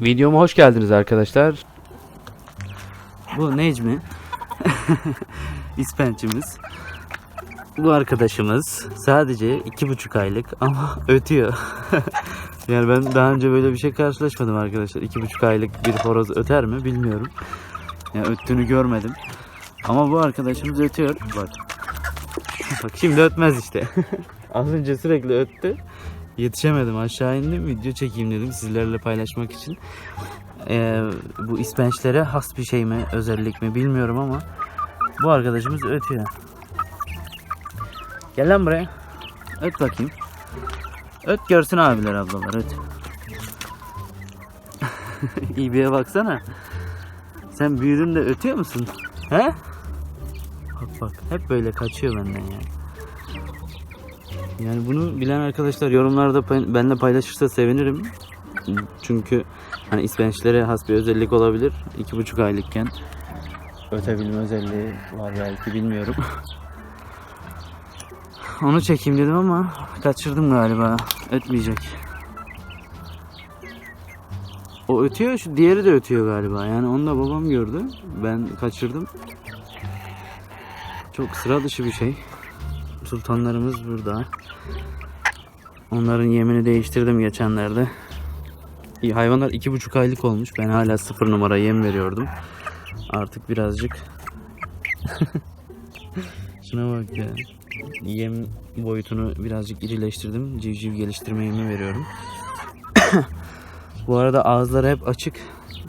Videoma hoş geldiniz arkadaşlar. Bu Necmi. İspençimiz. Bu arkadaşımız sadece iki buçuk aylık ama ötüyor. yani ben daha önce böyle bir şey karşılaşmadım arkadaşlar. İki buçuk aylık bir horoz öter mi bilmiyorum. Yani öttüğünü görmedim. Ama bu arkadaşımız ötüyor. Bak. Bak şimdi ötmez işte. Az önce sürekli öttü. Yetişemedim aşağı indim video çekeyim dedim sizlerle paylaşmak için. Ee, bu ispençlere has bir şey mi özellik mi bilmiyorum ama bu arkadaşımız ötüyor. Gel lan buraya. Öt bakayım. Öt görsün abiler ablalar öt. İbiye baksana. Sen büyüdün de ötüyor musun? He? Bak bak hep böyle kaçıyor benden yani. Yani bunu bilen arkadaşlar yorumlarda pay- benimle paylaşırsa sevinirim. Çünkü hani ispençlere has bir özellik olabilir. İki buçuk aylıkken ötebilme özelliği var belki bilmiyorum. Onu çekeyim dedim ama kaçırdım galiba. Ötmeyecek. O ötüyor, şu diğeri de ötüyor galiba. Yani onu da babam gördü. Ben kaçırdım. Çok sıra dışı bir şey. Sultanlarımız burada. Onların yemini değiştirdim geçenlerde. Hayvanlar iki buçuk aylık olmuş. Ben hala sıfır numara yem veriyordum. Artık birazcık Şuna bak ya. Yem boyutunu birazcık irileştirdim. Civciv geliştirme yemi veriyorum. Bu arada ağızları hep açık.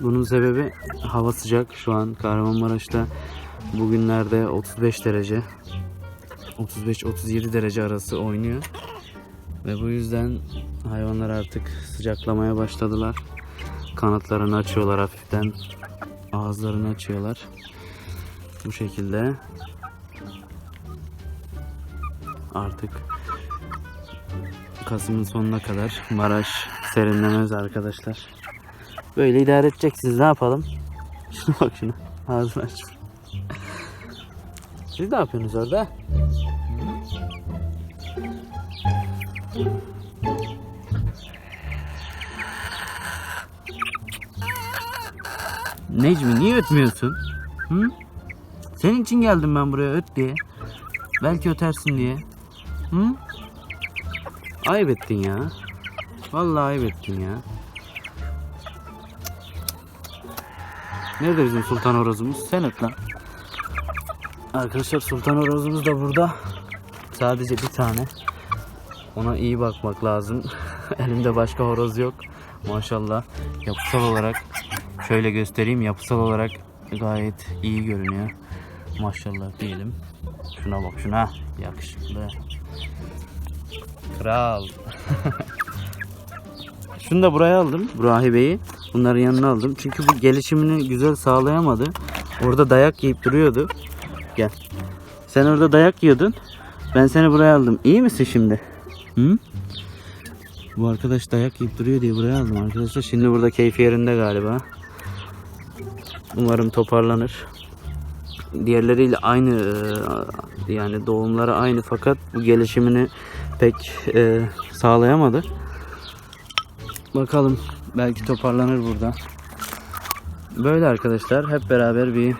Bunun sebebi hava sıcak. Şu an Kahramanmaraş'ta bugünlerde 35 derece. 35-37 derece arası oynuyor. Ve bu yüzden hayvanlar artık sıcaklamaya başladılar. Kanatlarını açıyorlar hafiften. Ağızlarını açıyorlar. Bu şekilde artık Kasım'ın sonuna kadar Maraş serinlemez arkadaşlar. Böyle idare edeceksiniz ne yapalım? Şuna bak şuna. Ağzını açmış. Siz ne yapıyorsunuz orada? Necmi niye ötmüyorsun? Hı? Senin için geldim ben buraya öt diye. Belki ötersin diye. Hı? Ayıp ettin ya. Vallahi ayıp ettin ya. Nerede bizim sultan horozumuz? Sen öt lan. Arkadaşlar sultan horozumuz da burada. Sadece bir tane. Ona iyi bakmak lazım. Elimde başka horoz yok. Maşallah. Yapısal olarak şöyle göstereyim. Yapısal olarak gayet iyi görünüyor. Maşallah diyelim. Şuna bak şuna. Yakışıklı. Kral. Şunu da buraya aldım. Rahibeyi. Bunların yanına aldım. Çünkü bu gelişimini güzel sağlayamadı. Orada dayak yiyip duruyordu. Gel. Sen orada dayak yiyordun. Ben seni buraya aldım. İyi misin şimdi? Hı? Bu arkadaş dayak yiyip duruyor diye buraya aldım arkadaşlar. Şimdi burada keyfi yerinde galiba. Umarım toparlanır. Diğerleriyle aynı e, yani doğumları aynı fakat bu gelişimini pek e, sağlayamadı. Bakalım belki toparlanır burada. Böyle arkadaşlar hep beraber bir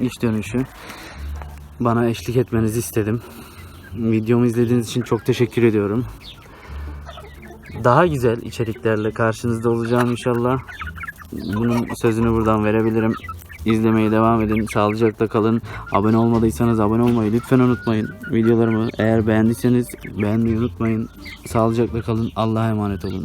iş dönüşü bana eşlik etmenizi istedim. Videomu izlediğiniz için çok teşekkür ediyorum. Daha güzel içeriklerle karşınızda olacağım inşallah. Bunun sözünü buradan verebilirim. İzlemeye devam edin. Sağlıcakla kalın. Abone olmadıysanız abone olmayı lütfen unutmayın. Videolarımı eğer beğendiyseniz beğenmeyi unutmayın. Sağlıcakla kalın. Allah'a emanet olun.